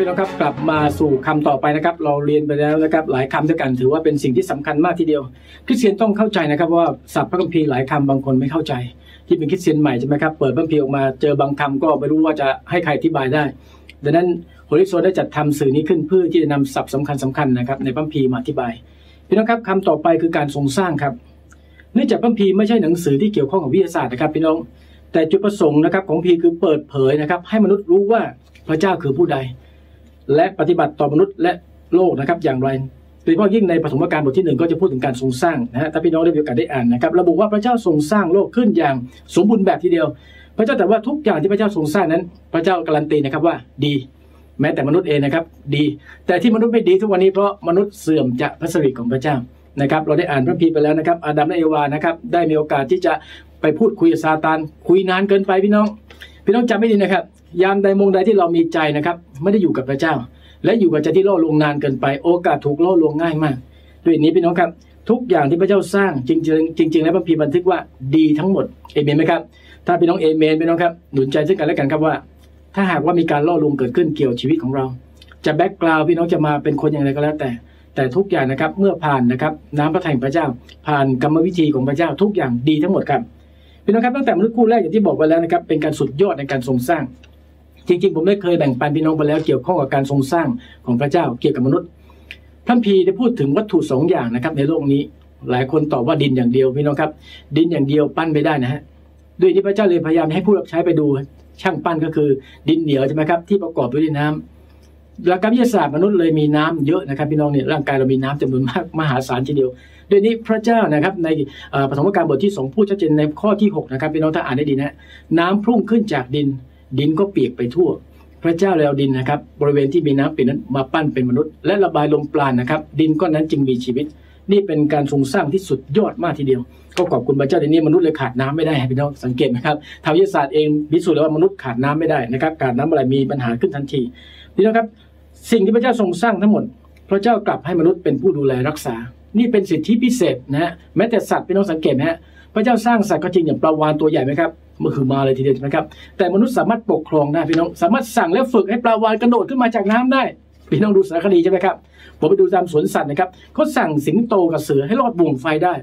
พี่น้องครับกลับมาสู่คำต่อไปนะครับ เราเรียนไปแล้วนะครับ หลายคำด้วยกันถือว่าเป็นสิ่งที่สำคัญมากทีเดียวคริสเตียนต้องเข้าใจนะครับว่าศัพท์พระคัมภีร์หลายคำบางคนไม่เข้าใจ ที่เป็นคริสเตียนใหม่ใช่ไหมครับเปิดพระคัมภีร์ออกมาเจอบางคำก็ไม่รู้ว่าจะให้ใครอธิบายได้ดังนั้นโฮลิโซได้จัดทำสื่อนี้ขึ้นเพื่อที่จะนำศัพท์สำคัญสำคัญนะครับในพระคัมภีร์มาอธิบายพี่น้องครับคำต่อไปคือการทรงสร้างครับเนื่องจากพระคัมภีร์ไม่ใช่หนังสือที่เกี่ยวข้องกับวิทยาศาสตร์นะครับ พี่น้องแต่จุดประสงค์นะครับของพีคือเปิดเผยนะครับ ให้มนุษย์รู้ว่าพระเจ้าคือผู้ใด และปฏิบัติต่อมนุษย์และโลกนะครับอย่างไรโดยเฉพาะยิ่งในปฐมกาลบทที่หนึ่งก็จะพูดถึงการทรงสร้างนะฮะถ้าพี่น้องได้มีโอกาสได้อ่านนะครับระบุว่าพระเจ้าทรงสร้างโลกขึ้นอย่างสมบูรณ์แบบทีเดียว พระเจ้าแต่ว่าทุกอย่างที่พระเจ้าทรงสร้างนั้น พระเจ้าการันตีนะครับว่าดีแม้แต่มนุษย์เองนะครับดี แต่ที่มนุษย์ไม่ดีทุกวันนี้เพราะมนุษย์เสื่อมจากพระสิริของพระเจ้านะครับเราได้อ่านพระพีไปแล้วนะครับอาดัมและเอวานะครับได้มีโอกาสที่จะไปพูดคุยกับซาตานคุยนานเกินไปพี่น้อง พี่น้องจำไม่ดีนะครับ ยามใดมงใดที่เรามีใจนะครับ ไม่ได้อยู่กับพระเจ้า และอยู่กับใจที่ล่อลวงนานเกินไป โอกาสถูกล่อลวงง่ายมาก ด้วยนี้พี่น้องครับ ทุกอย่างที่พระเจ้าสร้างจริง ๆ จริง ๆ แล้วพระพีบันทึกว่าดีทั้งหมดเอเมนไหมครับถ้าพี่น้องเอเมนพี่น้องครับหนุนใจซึ่งกันและกันครับว่า ถ้าหากว่ามีการล่อลวงเกิดขึ้นเกี่ยวชีวิตของเรา จะแบ็กกราวพี่น้องจะมาเป็นคนอย่างไรก็แล้วแต่แต่ทุกอย่างนะครับเมื่อผ่านนะครับน้ำพระทัยของพระเจ้า ผ่านกรรมวิธีของพระเจ้าทุกอย่างดีทั้งหมดครับ พี่น้องครับตั้งแต่มนุษย์คู่แรกอย่างที่บอกไปแล้วนะครับเป็นการสุดยอดในการทรงสร้าง จริงๆ ผมได้เคยแบ่งปันพี่น้องไปแล้วเกี่ยวข้องกับการทรงสร้างของพระเจ้าเกี่ยวกับมนุษย์พระพีได้พูดถึงวัตถุสองอย่างนะครับในโลกนี้ หลายคนตอบว่าดินอย่างเดียวพี่น้องครับ ดินอย่างเดียวปั้นไม่ได้นะฮะด้วยที่พระเจ้าเลยพยายามให้ผู้รับใช้ไปดู ช่างปั้นก็คือดินเหนียวใช่ไหมครับที่ประกอบด้วยน้ำหลักการวิทยาศาสตร์มนุษย์เลยมีน้ำเยอะนะครับพี่น้องเนี่ยร่างกายเรามีน้ำจำนวนมากมหาศาลทีเดียว ด้วยนี้พระเจ้านะครับในปฐมกาลบทที่สองพูดชัดเจนในข้อที่6นะครับพี่น้องถ้าอ่านได้ดีนะน้ำพุ่งขึ้นจากดิน ดินก็เปียกไปทั่ว พระเจ้าแล้วดินนะครับ บริเวณที่มีน้ำเปียกนั้นมาปั้นเป็นมนุษย์ และระบายลมปราณนะครับ ดินก้อนนั้นจึงมีชีวิต นี่เป็นการทรงสร้างที่สุดยอดมากทีเดียวก็ขอบคุณพระเจ้าในนี้มนุษย์เลยขาดน้ำไม่ได้พี่น้องสังเกตไหมครับทางวิทยาศาสตร์เองพิสูจน์แล้วว่ามนุษย์ขาดน้ำไม่ได้นะครับขาดน้ำอะไรมีปัญหาขึ้นทันทีพี่น้องครับ สิ่งที่พระเจ้าทรงสร้างทั้งหมด พระเจ้ากลับให้มนุษย์เป็นผู้ดูแลรักษา นี่เป็นสิทธิพิเศษนะฮะแม้แต่สัตว์พี่น้องสังเกตนะฮะพระเจ้าสร้างสัตว์ก็จริงอย่างปลาวานตัวใหญ่ไหมครับมันคือมาเลยทีเดียวใช่ไหมครับ แต่มนุษย์สามารถปกครองได้พี่น้องสามารถสั่งและฝึกให้ปลาวานกระโดดขึ้นมาจากน้ำได้พี่น้องดูสารคดีใช่ไหมครับผมไปดูตามสวนสัตว์นะครับเขาสั่งสิงโตกับเสือให้รอดบ่วงไฟได้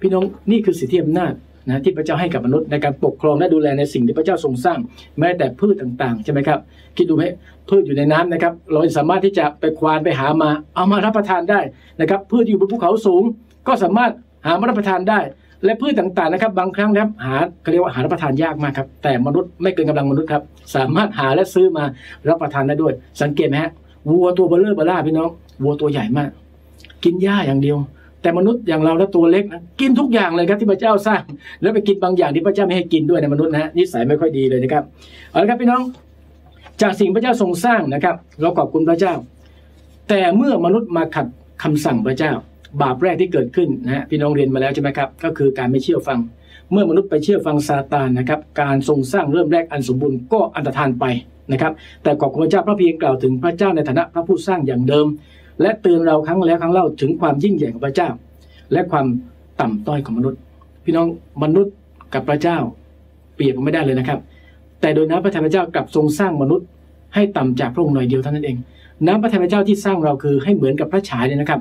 พี่น้องนี่คือสิทธิอำนาจ นะที่พระเจ้าให้กับมนุษย์ในการปกครองและดูแลในสิ่งที่พระเจ้าทรงสร้าง แม้แต่พืชต่างๆใช่ไหมครับคิดดูไหมพืชอยู่ในน้ำนะครับ เราสามารถที่จะไปควานไปหามา เอามารับประทานได้นะครับพืชอยู่บนภูเขาสูง ก็สามารถหามารับประทานได้ และพืชต่างๆนะครับ บางครั้งครับหาเขาเรียกว่าหารับประทานยากมากครับแต่มนุษย์ไม่เกินกำลังมนุษย์ครับสามารถหาและซื้อมารับประทานได้ด้วย สังเกตไหมฮะวัวตัวเบลเลอร์เบล่าพี่น้องวัวตัวใหญ่มาก กินหญ้าอย่างเดียว แต่มนุษย์อย่างเราแล้วตัวเล็กนะกินทุกอย่างเลยครับที่พระเจ้าสร้าง แล้วไปกินบางอย่างที่พระเจ้าไม่ให้กินด้วยในมนุษย์นะนิสัยไม่ค่อยดีเลยนะครับเอาละครับพี่น้อง จากสิ่งพระเจ้าทรงสร้างนะครับ เราขอบคุณพระเจ้า แต่เมื่อมนุษย์มาขัดคำสั่งพระเจ้า บาปแรกที่เกิดขึ้นนะฮะพี่น้องเรียนมาแล้วใช่ไหมครับ ก็คือการไม่เชื่อฟัง เมื่อมนุษย์ไปเชื่อฟังซาตานนะครับ การทรงสร้างเริ่มแรกอันสมบูรณ์ก็อันตรธานไปนะครับ แต่ขอบคุณพระเจ้าพระเพียงกล่าวถึงพระเจ้าในฐานะพระผู้สร้างอย่างเดิม และเตือนเราครั้งแล้วครั้งเล่าถึงความยิ่งใหญ่ของพระเจ้า และความต่ำต้อยของมนุษย์ พี่น้องมนุษย์กับพระเจ้า เปรียบกันไม่ได้เลยนะครับ แต่โดยน้ำพระทัยพระเจ้ากลับทรงสร้างมนุษย์ ให้ต่ำจากพระองค์หน่อยเดียวเท่านั้นเอง น้ำพระทัยพระเจ้าที่สร้างเราคือให้เหมือนกับพระฉายเนี่ยนะครับ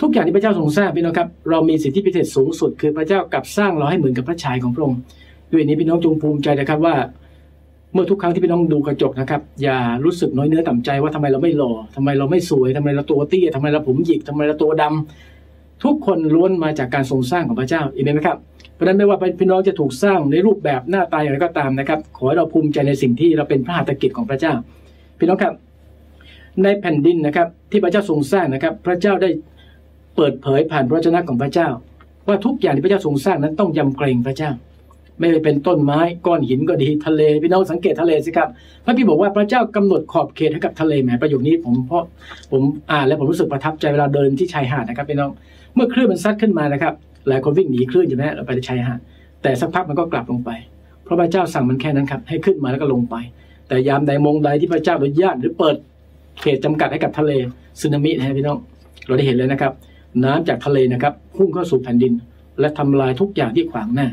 ทุกอย่างที่พระเจ้าทรงสร้างพี่น้องครับเรามีสิทธิพิเศษสูงสุด คือพระเจ้ากลับสร้างเราให้เหมือนกับพระฉายของพระองค์ด้วยนี้พี่น้องจงภูมิใจนะครับว่า เมื่อทุกครั้งที่พี่น้องดูกระจกนะครับ อย่ารู้สึกน้อยเนื้อต่ำใจว่าทำไมเราไม่หล่อทำไมเราไม่สวยทำไมเราตัวเตี้ยทำไมเราผมหยิกทำไมเราตัวดำทุกคนล้วนมาจากการทรงสร้างของพระเจ้าอีกไหมครับเพราะนั้นไม่ว่าพี่น้องจะถูกสร้างในรูปแบบหน้าตาอย่างไรก็ตามนะครับ ขอให้เราภูมิใจในสิ่งที่เราเป็นพระหัตถกิจของพระเจ้า พี่น้องครับ ในแผ่นดินนะครับ ที่พระเจ้าทรงสร้างนะครับ พระเจ้าได้เปิดเผยผ่านพระวจนะของพระเจ้า ว่าทุกอย่างที่พระเจ้าทรงสร้างนั้นต้องยำเกรงพระเจ้า ไม่ว่าเป็นต้นไม้ก้อนหินก็ดีทะเลพี่น้องสังเกตทะเลสิครับพระพี่บอกว่าพระเจ้ากำหนดขอบเขตให้กับทะเลแหมประโยคนี้ผมเพราะผมอ่านแล้วผมรู้สึกประทับใจเวลาเดินที่ชายหาดนะครับพี่น้องเมื่อคลื่นมันซัดขึ้นมานะครับ หลายคนวิ่งหนีคลื่นใช่ไหมเราไปที่ชายหาดแต่สักพักมันก็กลับลงไป เพราะพระเจ้าสั่งมันแค่นั้นครับให้ขึ้นมาแล้วก็ลงไป แต่ยามใดมงใดที่พระเจ้าอนุญาตหรือเปิดเขตจำกัดให้กับทะเลสึนามินะฮะพี่น้องเราได้เห็นเลยนะครับ น้ำจากทะเลนะครับพุ่งเข้าสู่แผ่นดิน และทำลายทุกอย่างที่ขวางหน้า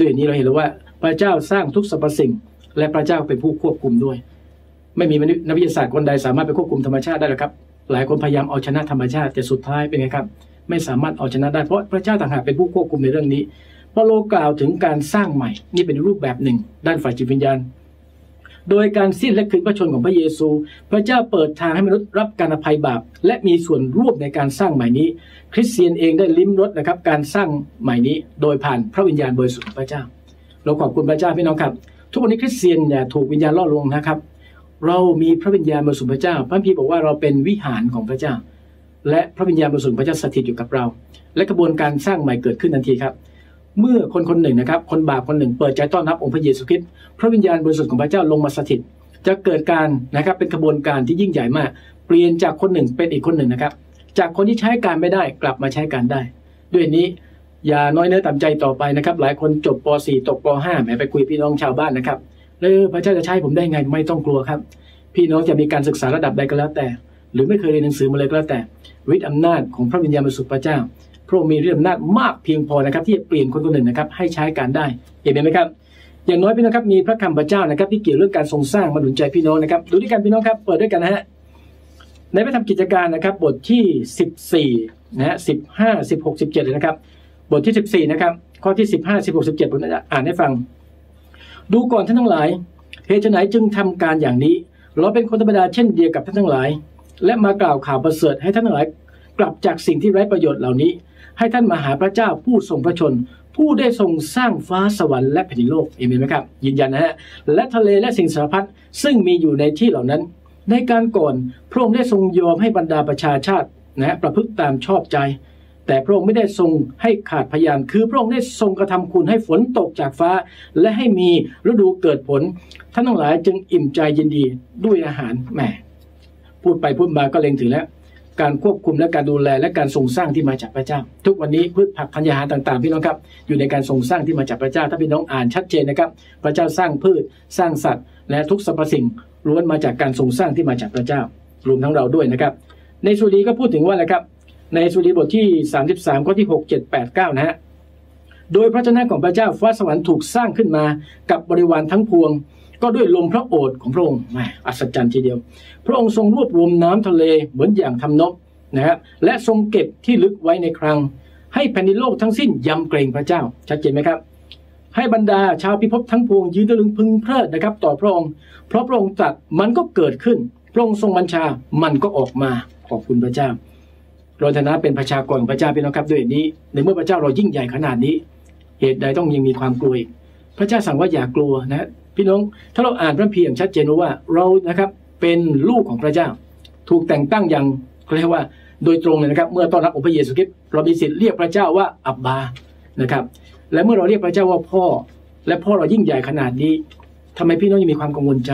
ด้วยนี้เราเห็นแล้วว่าพระเจ้าสร้างทุกสรรพสิ่ง และพระเจ้าเป็นผู้ควบคุมด้วย ไม่มีนักวิทยาศาสตร์คนใดสามารถไปควบคุมธรรมชาติได้หรอกครับ หลายคนพยายามเอาชนะธรรมชาติแต่สุดท้ายเป็นไงครับ ไม่สามารถเอาชนะได้เพราะพระเจ้าต่างหากเป็นผู้ควบคุมในเรื่องนี้พอโลกล่าวถึงการสร้างใหม่ นี่เป็นรูปแบบหนึ่ง ด้านฝ่ายจิตวิญญาณ โดยการสิ้นและคืนพระชนของพระเยซู พระเจ้าเปิดทางให้มนุษย์รับการอภัยบาป และมีส่วนร่วมในการสร้างใหม่นี้ คริสเตียนเองได้ลิ้มรสนะครับการสร้างใหม่นี้ โดยผ่านพระวิญญาณบริสุทธิ์ของพระเจ้า เราขอบคุณพระเจ้าพี่น้องครับ ทุกวันนี้คริสเตียนอย่าถูกวิญญาณล่อลวงนะครับ เรามีพระวิญญาณบริสุทธิ์พระเจ้า พระพีบอกว่าเราเป็นวิหารของพระเจ้า และพระวิญญาณบริสุทธิ์พระเจ้าสถิตอยู่กับเรา และกระบวนการสร้างใหม่เกิดขึ้นทันทีครับ เมื่อคนคนหนึ่งนะครับ คนบาปคนหนึ่งเปิดใจต้อนรับองค์พระเยซูคริสต์พระวิญญาณบริสุทธิ์ของพระเจ้าลงมาสถิต จะเกิดการนะครับเป็นกระบวนการที่ยิ่งใหญ่มาก เปลี่ยนจากคนหนึ่งเป็นอีกคนหนึ่งนะครับ จากคนที่ใช้การไม่ได้กลับมาใช้การได้ ด้วยนี้อย่าน้อยเนื้อต่ำใจต่อไปนะครับ หลายคนจบป .4 ตกป .5 แหมไปคุยพี่น้องชาวบ้านนะครับเลยพระเจ้าจะใช้ผมได้ไงไม่ต้องกลัวครับ พี่น้องจะมีการศึกษาระดับใดก็แล้วแต่ หรือไม่เคยเรียนหนังสือมาเลยก็แล้วแต่ฤทธิ์อำนาจของพระวิญญาณบริสุทธิ์พระเจ้า พระองค์มีฤทธิ์อำนาจมากเพียงพอนะครับ ที่จะเปลี่ยนคนคนหนึ่งนะครับ ให้ใช้การได้เห็นไหมครับ อย่างน้อยพี่น้องครับมีพระคำพระเจ้านะครับ ที่เกี่ยวเรื่องการทรงสร้างมาหนุนใจพี่น้องนะครับดูด้วยกันพี่น้องครับ เปิดด้วยกันนะฮะในพระธรรมกิจการนะครับ บทที่ 14นะฮะ15 16 17เจ็ดเลยนะครับ บทที่ 14 นะครับ ข้อที่ 15 16 17ผมจะอ่านให้ฟัง ดูก่อนท่านทั้งหลายเหตุไหนจึงทำการอย่างนี้ เราเป็นคนธรรมดาเช่นเดียวกับท่านทั้งหลาย และมากล่าวข่าวประเสริฐให้ท่านทั้งหลาย กลับจากสิ่งที่ไร้ประโยชน์เหล่านี้ ให้ท่านมาหาพระเจ้าผู้ทรงพระชน ผู้ได้ทรงสร้างฟ้าสวรรค์และแผ่นดินโลกเอเมนไหมครับ ยืนยันนะฮะและทะเลและสิ่งสารพัดซึ่งมีอยู่ในที่เหล่านั้น ในการก่อนพระองค์ได้ทรงยอมให้บรรดาประชาชาตินะฮะประพฤติตามชอบใจ แต่พระองค์ไม่ได้ทรงให้ขาดพยาน คือพระองค์ได้ทรงกระทำคุณให้ฝนตกจากฟ้า และให้มีฤดูเกิดผลท่านทั้งหลายจึงอิ่มใจยินดีด้วยอาหารแหมพูดไปพูดมาก็เล็งถึงแล้ว การควบคุมและการดูแลและการทรงสร้างที่มาจากพระเจ้า ทุกวันนี้พืชผักธัญญาหารต่างๆพี่น้องครับอยู่ในการทรงสร้างที่มาจากพระเจ้า ถ้าพี่น้องอ่านชัดเจนนะครับ พระเจ้าสร้างพืชสร้างสัตว์ และทุกสรรพสิ่งล้วนมาจากการทรงสร้างที่มาจากพระเจ้ารวมทั้งเราด้วยนะครับ ในสุดีก็พูดถึงว่าอะไรครับ ในสุดีบทที่ 33ข้อที่6 7 8 9นะฮะโดยพระเจ้าของพระเจ้าฟ้าสวรรค์ถูกสร้างขึ้นมากับบริวารทั้งพวง ก็ด้วยลมพระโอษฐ์ของพระองค์แหมอัศจรรย์ทีเดียว พระองค์ทรงรวบรวมน้ำทะเลเหมือนอย่างทำนบนะครับและทรงเก็บที่ลึกไว้ในครัง ให้แผ่นดินโลกทั้งสิ้นยำเกรงพระเจ้า ชัดเจนไหมครับ ให้บรรดาชาวพิภพทั้งพวงยืนตะลึงพึงเพลิดนะครับ ต่อพระองค์ เพราะพระองค์ตรัสมันก็เกิดขึ้น พระองค์ทรงบัญชามันก็ออกมาขอบคุณพระเจ้า เราฐานะเป็นประชากรของพระเจ้าพี่น้องครับด้วยนี้ ในเมื่อพระเจ้าเรายิ่งใหญ่ขนาดนี้ เหตุใดต้องยังมีความกลัวอีกพระเจ้าสั่งว่าอย่ากลัวนะ พี่น้อง ถ้าเราอ่านพระพีอย่างชัดเจนว่าเรานะครับเป็นลูกของพระเจ้า ถูกแต่งตั้งอย่างเรียกว่าโดยตรงเลยนะครับ เมื่อต้อนรับองค์พระเยซูคริสต์เรามีสิทธิ์เรียกพระเจ้าว่าอับบานะครับ และเมื่อเราเรียกพระเจ้าว่าพ่อ และพ่อเรายิ่งใหญ่ขนาดนี้ทำไมพี่น้องยังมีความกังวลใจ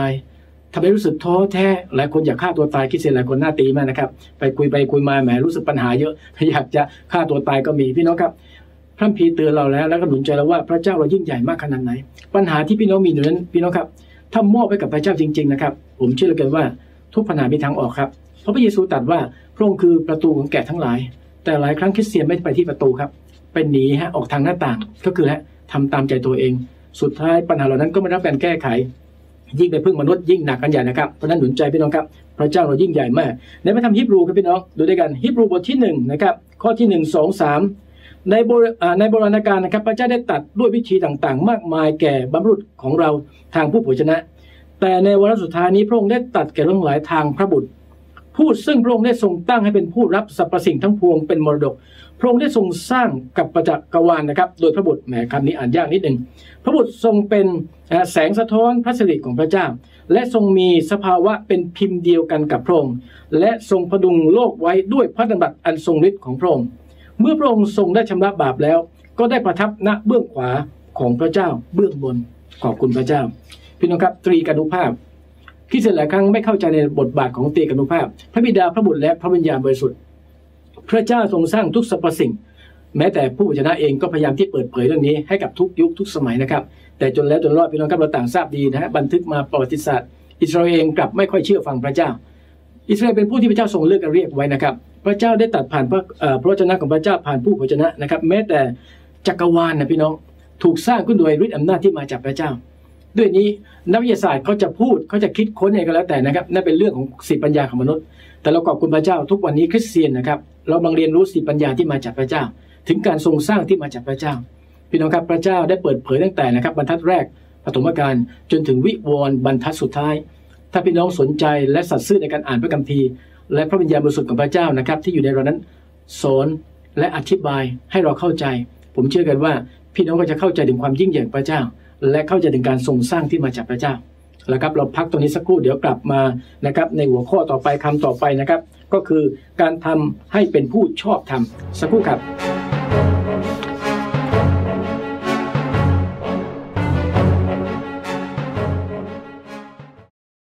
ทำให้รู้สึกท้อแท้หลายคนอยากฆ่าตัวตายคิดเสียหลายคนหน้าตีมากนะครับ ไปคุยไปคุยมาแหมรู้สึกปัญหาเยอะอยากจะฆ่าตัวตายก็มีพี่น้องครับ พระพีเตือนเราแล้วแล้วก็หนุนใจเราว่าพระเจ้าเรายิ่งใหญ่มากขนาดไหน ปัญหาที่พี่น้องมีอยู่นั้นพี่น้องครับถ้ามอบไว้กับพระเจ้าจริง ๆ นะครับ ผมเชื่อเหลือเกินว่าทุกปัญหามีทางออกครับเพราะพระเยซูตรัสว่าพระองค์คือประตูของแกะทั้งหลาย แต่หลายครั้งคริสเตียนไม่ไปที่ประตูครับเป็นหนีฮะออกทางหน้าต่างก็คือและทำตามใจตัวเอง สุดท้ายปัญหาเหล่านั้นก็ไม่รับการแก้ไข ยิ่งไปพึ่งมนุษย์ยิ่งหนักกันใหญ่นะครับเพราะนั้นหนุนใจพี่น้องครับพระเจ้าเรายิ่งใหญ่มากในพระธรรมฮิบรูครับพี่น้องดูด้วยกันฮิบรูบทที่หนึ่งนะครับข้อที่หนึ่งสองสาม ในโบในโบราณกาลนะครับ พระเจ้าได้ตัดด้วยวิธีต่างๆ มากมายแก่บรรพบุรุษของเราทางผู้เผยชนะ แต่ในวาระสุดท้ายนี้พระองค์ได้ตัดแก่เรื่องหลายทางพระบุตร ผู้ซึ่งพระองค์ได้ทรงตั้งให้เป็นผู้รับสรรพสิ่งทั้งพวงเป็นมรดก พระองค์ได้ทรงสร้างกับประจักรวาลนะครับ โดยพระบุตรแหมคำนี้อ่านยากนิดหนึ่งพระบุตรทรงเป็นแสงสะท้อนพระสิริของพระเจ้า และทรงมีสภาวะเป็นพิมพ์เดียวกันกับพระองค์และทรงพดุงโลกไว้ด้วยพระดำรัสอันทรงฤทธิ์ของพระองค์ เมื่อพระองค์ทรงได้ชำระบาปแล้ว ก็ได้ประทับณเบื้องขวาของพระเจ้าเบื้องบนขอบคุณพระเจ้า พี่น้องครับตรีกานุภาพที่เสร็จหลายครั้งไม่เข้าใจในบทบาทของตรีกานุภาพ พระบิดาพระบุตรและพระวิญญาณบริสุทธิ์พระเจ้าทรงสร้างทุกสรรพสิ่ง แม้แต่ผู้ชนะเองก็พยายามที่เปิดเผยเรื่องนี้ให้กับทุกยุคทุกสมัยนะครับ แต่จนแล้วจนรอดพี่น้องครับเราต่างทราบดีนะฮะบันทึกมาประวัติศาสตร์ อิสราเอลเองกลับไม่ค่อยเชื่อฟังพระเจ้า อิสราเอลเป็นผู้ที่พระเจ้าทรงเลือกเรียกไว้นะครับ พระเจ้าได้ตัดผ่านพระพระวจนะของพระเจ้าผ่านผู้เผยชนะนะครับ แม้แต่จักรวาลนะพี่น้องถูกสร้างขึ้นโดยฤทธิ์อำนาจที่มาจากพระเจ้า ด้วยนี้นักวิทยาศาสตร์เขาจะพูดเขาจะคิดค้นเองก็แล้วแต่นะครับนั่นเป็นเรื่องของสิปัญญาของมนุษย์ แต่เราขอบคุณพระเจ้าทุกวันนี้คริสเตียนนะครับเราบังเรียนรู้สิทธิปัญญาที่มาจากพระเจ้า ถึงการทรงสร้างที่มาจากพระเจ้า พี่น้องครับพระเจ้าได้เปิดเผยตั้งแต่นะครับบรรทัดแรกปฐมกาลจนถึงวิวรณ์บรรทัดสุดท้าย ถ้าพี่น้องสนใจและสัตย์ซื่อในการอ่านพระคัมภีร์ และพระวิญญาณบริสุทธิ์ของพระเจ้านะครับ ที่อยู่ในเรานั้นสอนและอธิบายให้เราเข้าใจ ผมเชื่อกันว่า พี่น้องก็จะเข้าใจถึงความยิ่งใหญ่ของพระเจ้า และเข้าใจถึงการทรงสร้างที่มาจากพระเจ้าแล้วครับเราพักตรงนี้สักครู่เดี๋ยวกลับมานะครับในหัวข้อต่อไปคำต่อไปนะครับ ก็คือการทำให้เป็นผู้ชอบธรรมสักครู่ครับ